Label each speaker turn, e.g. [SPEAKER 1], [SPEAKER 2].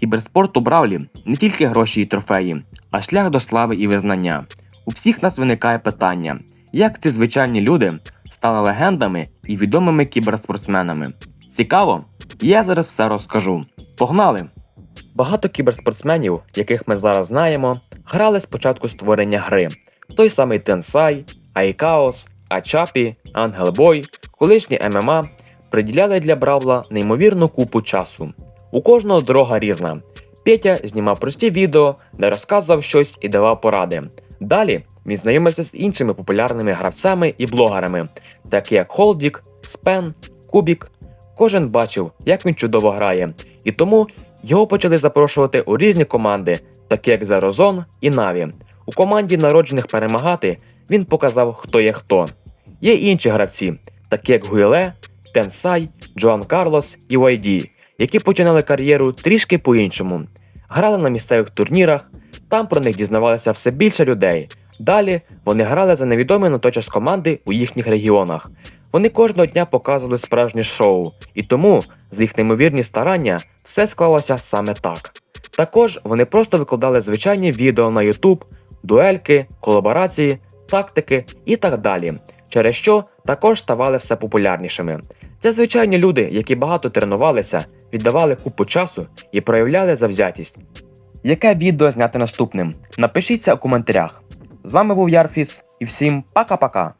[SPEAKER 1] Кіберспорт у Бравлі не тільки гроші і трофеї, а шлях до слави і визнання. У всіх нас виникає питання, як ці звичайні люди стали легендами і відомими кіберспортсменами. Цікаво? Я зараз все розкажу. Погнали! Багато кіберспортсменів, яких ми зараз знаємо, грали з початку створення гри. Той самий Тенсай, Айкаос, Ачапі, Ангелбой, колишні ММА приділяли для Бравла неймовірну купу часу. У кожного дорога різна. Петя знімав прості відео, де розказував щось і давав поради. Далі він знайомився з іншими популярними гравцями і блогерами, такі як Холдік, Спен, Кубік. Кожен бачив, як він чудово грає, і тому його почали запрошувати у різні команди, такі як Zerozon і Наві. У команді народжених перемагати він показав, хто є хто. Є інші гравці, такі як Гуйле, Тенсай, Джоан Карлос і YD, які починали кар'єру трішки по-іншому. Грали на місцевих турнірах, там про них дізнавалося все більше людей. Далі вони грали за невідомі на той час команди у їхніх регіонах. Вони кожного дня показували справжнє шоу, і тому за їх неймовірні старання все склалося саме так. Також вони просто викладали звичайні відео на YouTube, дуельки, колаборації, тактики і так далі, через що також ставали все популярнішими. Це звичайні люди, які багато тренувалися, віддавали купу часу і проявляли завзятість. Яке відео зняти наступним? Напишіться у коментарях. З вами був Ярфіс і всім пока-пока!